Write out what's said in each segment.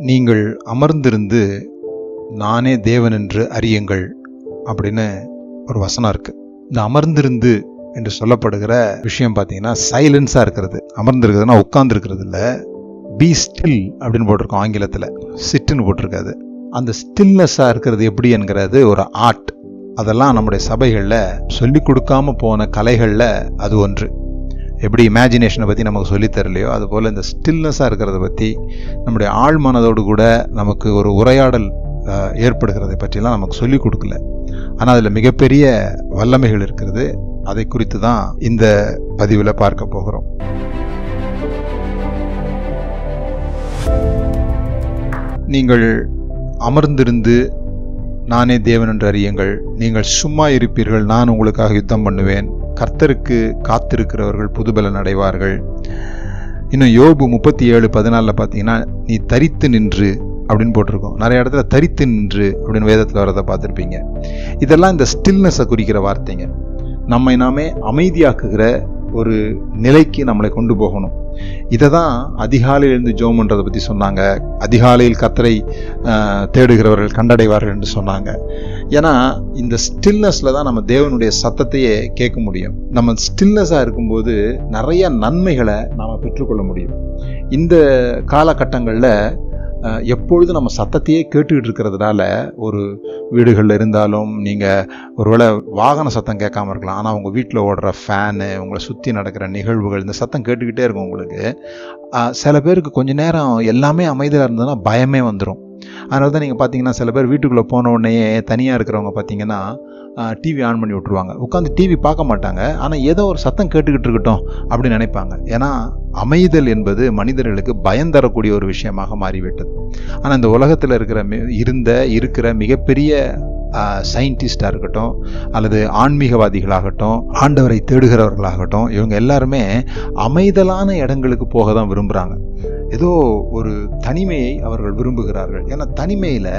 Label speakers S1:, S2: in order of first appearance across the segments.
S1: நீங்கள் அமர்ந்திருந்து நானே தேவன் என்று அறியுங்கள் அப்படின்னு ஒரு வசனம் இருக்குது இந்த அமர்ந்திருந்து என்று சொல்லப்படுகிற விஷயம் பார்த்தீங்கன்னா சைலன்ஸாக இருக்கிறது. அமர்ந்திருக்கிறதுனா உட்கார்ந்துருக்கிறது இல்லை. பி ஸ்டில் அப்படின்னு போட்டிருக்கோம் ஆங்கிலத்தில். சிட்டுன்னு போட்டிருக்காது. அந்த ஸ்டில்னஸ்ஸாக இருக்கிறது எப்படி என்கிறது? ஒரு ஆர்ட் அதெல்லாம் நம்முடைய சபைகளில் சொல்லிக் கொடுக்காம போன கலைகளில் அது ஒன்று. எப்படி இமேஜினேஷனை பற்றி நமக்கு சொல்லித் தரலையோ அதுபோல் இந்த ஸ்டில்னஸாக இருக்கிறத பற்றி நம்முடைய ஆள் மனதோடு கூட நமக்கு ஒரு உரையாடல் ஏற்படுகிறதை பற்றிலாம் நமக்கு சொல்லிக் கொடுக்கல. ஆனால் அதில் மிகப்பெரிய வல்லமைகள் இருக்கிறது அதை குறித்து தான் இந்த பதிவில் பார்க்க போகிறோம். நீங்கள் அமர்ந்திருந்து நானே தேவன் என்று அறியுங்கள். நீங்கள் சும்மா இருப்பீர்கள் நான் உங்களுக்காக யுத்தம் பண்ணுவேன். கர்த்தருக்கு காத்திருக்கிறவர்கள் புதுபலன் அடைவார்கள். இன்னும் யோபு முப்பத்தி ஏழு பதினாலில் பார்த்தீங்கன்னா நீ தரித்து நின்று அப்படின்னு போட்டிருக்கோம். நிறைய இடத்துல தரித்து நின்று அப்படின்னு வேதத்தில் வரதை பார்த்துருப்பீங்க. இதெல்லாம் இந்த ஸ்டில்னஸை குறிக்கிற வார்த்தைங்க. நம்மை நாமே அமைதியாக்குகிற ஒரு நிலைக்கு நம்மளை கொண்டு போகணும். இதை தான் அதிகாலையில் இருந்து ஜோம் பண்ணுறதை பற்றி சொன்னாங்க. அதிகாலையில் கத்தரை தேடுகிறவர்கள் கண்டடைவார்கள் என்று சொன்னாங்க. ஏன்னா இந்த ஸ்டில்னஸில் தான் நம்ம தேவனுடைய சத்தத்தையே கேட்க முடியும். நம்ம ஸ்டில்னஸாக இருக்கும்போது நிறைய நன்மைகளை நாம் பெற்றுக்கொள்ள முடியும். இந்த காலகட்டங்களில் எப்பொழுதும் நம்ம சத்தத்தையே கேட்டுக்கிட்டு இருக்கிறதுனால ஒரு வீடுகளில் இருந்தாலும் நீங்கள் ஒருவேளை வாகன சத்தம் கேட்காம இருக்கலாம். ஆனால் உங்கள் வீட்டில் ஓடுற ஃபேனு உங்களை சுற்றி நடக்கிற நிகழ்வுகள் இந்த சத்தம் கேட்டுக்கிட்டே இருக்கும் உங்களுக்கு. சில பேருக்கு கொஞ்ச நேரம் எல்லாமே அமைதியாக இருந்ததுன்னா பயமே வந்துடும் அதனால தான் நீங்கள் பார்த்தீங்கன்னா சில பேர் வீட்டுக்குள்ளே போன உடனேயே தனியாக இருக்கிறவங்க பார்த்தீங்கன்னா டிவி ஆன் பண்ணி விட்ருவாங்க உட்காந்து டிவி பார்க்க மாட்டாங்க. ஆனால் ஏதோ ஒரு சத்தம் கேட்டுக்கிட்டு இருக்கட்டும் அப்படின்னு நினைப்பாங்க. ஏன்னா அமைதல் என்பது மனிதர்களுக்கு பயம் தரக்கூடிய ஒரு விஷயமாக மாறிவிட்டது. ஆனால் இந்த உலகத்தில் இருக்கிற இருந்த இருக்கிற மிகப்பெரிய சயின்டிஸ்டாக இருக்கட்டும் அல்லது ஆன்மீகவாதிகளாகட்டும் ஆண்டவரை தேடுகிறவர்களாகட்டும் இவங்க எல்லாருமே அமைதலான இடங்களுக்கு போக தான் விரும்புகிறாங்க ஏதோ ஒரு தனிமையை அவர்கள் விரும்புகிறார்கள். ஏன்னா தனிமையில்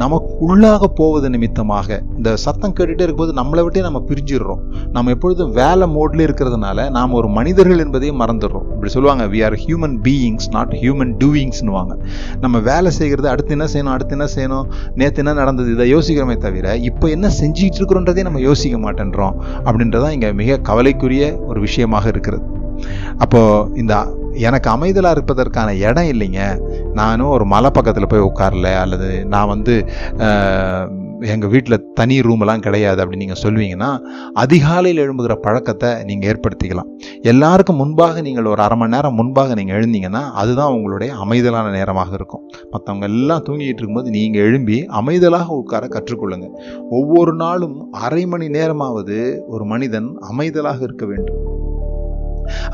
S1: நமக்குள்ளாக போவது நிமித்தமாக இந்த சத்தம் கேட்டுகிட்டே இருக்கும்போது நம்மளை விட்டே நம்ம பிரிஞ்சிடுறோம். நம்ம எப்பொழுதும் வேலை மோட்ல இருக்கிறதுனால நாம் ஒரு மனிதர்கள் என்பதையும் மறந்துடுறோம். இப்படி சொல்லுவாங்க we are human beings not human டூயிங்ஸ்னுவாங்க நம்ம வேலை செய்கிறது அடுத்து என்ன செய்யணும் அடுத்து என்ன செய்யணும் நேற்று என்ன நடந்தது இதை யோசிக்கிறோமே தவிர இப்போ என்ன செஞ்சுக்கிட்டு இருக்கிறோன்றதே நம்ம யோசிக்க மாட்டேன்றோம். அப்படின்றதான் இங்கே மிக கவலைக்குரிய ஒரு விஷயமாக இருக்கிறது. அப்போது இந்த எனக்கு அமைதலாக இருப்பதற்கான இடம் இல்லைங்க. நானும் ஒரு மலை பக்கத்தில் போய் உட்காரல அல்லது நான் வந்து எங்கள் வீட்டில் தனி ரூமெல்லாம் கிடையாது அப்படின்னு நீங்கள் சொல்லுவீங்கன்னா அதிகாலையில் எழும்புகிற பழக்கத்தை நீங்கள் ஏற்படுத்திக்கலாம். எல்லாருக்கும் முன்பாக நீங்கள் ஒரு அரை மணி நேரம் முன்பாக நீங்கள் எழுந்தீங்கன்னா அதுதான் உங்களுடைய அமைதலான நேரமாக இருக்கும். மற்றவங்க எல்லாம் தூங்கிட்டு இருக்கும்போது நீங்கள் எழும்பி அமைதலாக உட்கார கற்றுக்கொள்ளுங்கள் ஒவ்வொரு நாளும் அரை மணி நேரமாவது ஒரு மனிதன் அமைதலாக இருக்க வேண்டும்.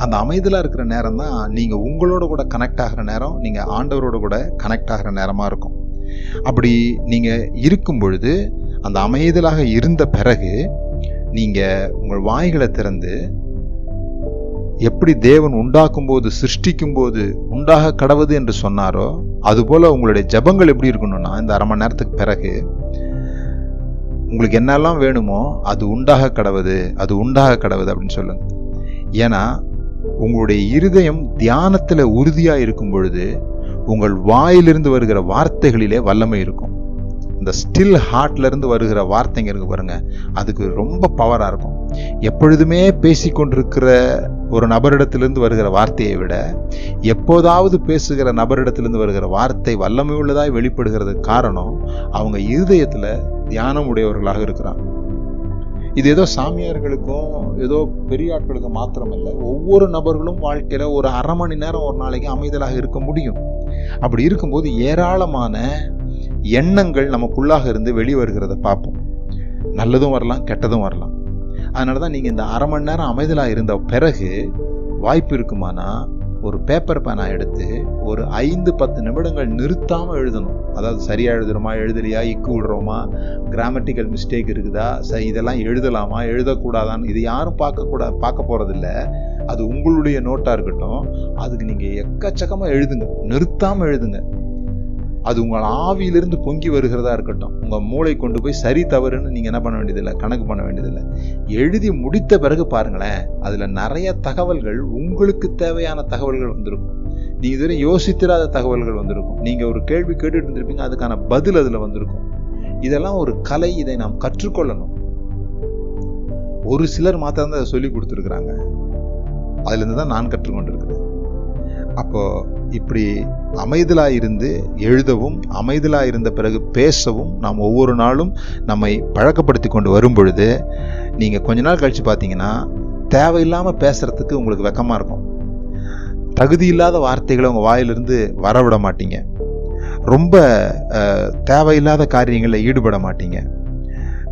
S1: அந்த அமைதலாக இருக்கிற நேரம் தான் நீங்கள் உங்களோட கூட கனெக்ட் ஆகிற நேரம் நீங்கள் ஆண்டவரோட கூட கனெக்ட் ஆகிற நேரமாக இருக்கும். அப்படி நீங்கள் இருக்கும் பொழுது அந்த அமைதலாக இருந்த பிறகு நீங்கள் உங்கள் வாய்களை திறந்து எப்படி தேவன் உண்டாக்கும் போது சிருஷ்டிக்கும் போது உண்டாக கடவுது என்று சொன்னாரோ அதுபோல் உங்களுடைய ஜெபங்கள் எப்படி இருக்கணும்னா இந்த அரை மணி நேரத்துக்கு பிறகு உங்களுக்கு என்னெல்லாம் வேணுமோ அது உண்டாக கடவுது அது உண்டாக கடவுது அப்படின்னு சொல்லுங்க. ஏன்னா உங்களுடைய இருதயம் தியானத்தில் உறுதியாக இருக்கும் பொழுது உங்கள் வாயிலிருந்து வருகிற வார்த்தைகளிலே வல்லமை இருக்கும். இந்த ஸ்டில் ஹார்ட்ல இருந்து வருகிற வார்த்தைங்க இருக்கு பாருங்க அதுக்கு ரொம்ப பவரா இருக்கும். எப்பொழுதுமே பேசிக்கொண்டிருக்கிற ஒரு நபரிடத்திலிருந்து வருகிற வார்த்தையை விட எப்போதாவது பேசுகிற நபரிடத்திலிருந்து வருகிற வார்த்தை வல்லமை உள்ளதாய் வெளிப்படுகிறது காரணம் அவங்க இருதயத்துல தியானம் உடையவர்களாக இருக்கிறாங்க. இது ஏதோ சாமியார்களுக்கும் ஏதோ பெரிய ஆட்களுக்கும் மாத்திரமல்ல. ஒவ்வொரு நபர்களும் வாழ்க்கையில் ஒரு அரை மணி நேரம் ஒரு நாளைக்கு அமைதலாக இருக்க முடியும். அப்படி இருக்கும்போது ஏராளமான எண்ணங்கள் நமக்குள்ளாக இருந்து வெளிவருகிறத பார்ப்போம். நல்லதும் வரலாம் கெட்டதும் வரலாம். அதனால தான் நீங்கள் இந்த அரை மணி நேரம் அமைதலாக இருந்த பிறகு வாய்ப்பு இருக்குமானா? ஒரு பேப்பர் பேனா எடுத்து ஒரு ஐந்து பத்து நிமிடங்கள் நிறுத்தாமல் எழுதணும். அதாவது சரியாக எழுதுறோமா எழுதலையா இக்கு விடுறோமா கிராமட்டிக்கல் மிஸ்டேக் இருக்குதா ச இதெல்லாம் எழுதலாமா எழுதக்கூடாதான்னு இது யாரும் பார்க்கக்கூடா பார்க்க போகிறதில்ல அது உங்களுடைய நோட்டாக இருக்கட்டும். அதுக்கு நீங்கள் எக்கச்சக்கமாக எழுதுங்க. நிறுத்தாமல் எழுதுங்க. அது உங்கள் ஆவியிலிருந்து பொங்கி வருகிறதா இருக்கட்டும். உங்கள் மூளை கொண்டு போய் சரி தவறுன்னு நீங்கள் என்ன பண்ண வேண்டியதில்லை? கணக்கு பண்ண வேண்டியதில்லை. எழுதி முடித்த பிறகு பாருங்களேன் அதில் நிறைய தகவல்கள் உங்களுக்கு தேவையான தகவல்கள் வந்திருக்கும். நீங்கள் இதுவரை யோசித்திராத தகவல்கள் வந்திருக்கும். நீங்கள் ஒரு கேள்வி கேட்டுட்டு இருந்திருப்பீங்க அதுக்கான பதில் அதில் வந்திருக்கும். இதெல்லாம் ஒரு கலை இதை நாம் கற்றுக்கொள்ளணும். ஒரு சிலர் மாத்திரம் தான் அதை சொல்லி கொடுத்துருக்குறாங்க. அதுலேருந்து தான் நான் கற்றுக்கொண்டிருக்கிறேன். அப்போ இப்படி அமைதலாக இருந்து எழுதவும் அமைதலாக இருந்த பிறகு பேசவும் நாம் ஒவ்வொரு நாளும் நம்மை பழக்கப்படுத்தி கொண்டு வரும் பொழுது நீங்கள் கொஞ்ச நாள் கழித்து பார்த்தீங்கன்னா தேவையில்லாமல் பேசுகிறதுக்கு உங்களுக்கு வெக்கமாக இருக்கும். தகுதி இல்லாத வார்த்தைகளை உங்கள் வாயிலிருந்து வரவிட மாட்டீங்க. ரொம்ப தேவையில்லாத காரியங்களில் ஈடுபட மாட்டீங்க.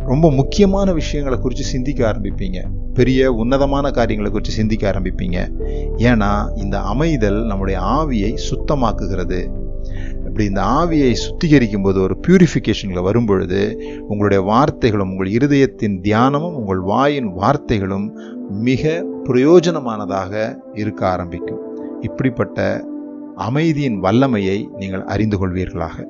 S1: ரொம்ப முக்கியமான விஷயங்களை குறித்து சிந்திக்க ஆரம்பிப்பீங்க. பெரிய உன்னதமான காரியங்களை குறித்து சிந்திக்க ஆரம்பிப்பீங்க. ஏன்னா இந்த அமைதல் நம்முடைய ஆவியை சுத்தமாக்குகிறது. இப்படி இந்த ஆவியை சுத்திகரிக்கும் போது ஒரு பியூரிஃபிகேஷனில் வரும் பொழுது உங்களுடைய வார்த்தைகளும் உங்கள் இருதயத்தின் தியானமும் உங்கள் வாயின் வார்த்தைகளும் மிக பிரயோஜனமானதாக இருக்க ஆரம்பிக்கும். இப்படிப்பட்ட அமைதியின் வல்லமையை நீங்கள் அறிந்து கொள்வீர்களாக.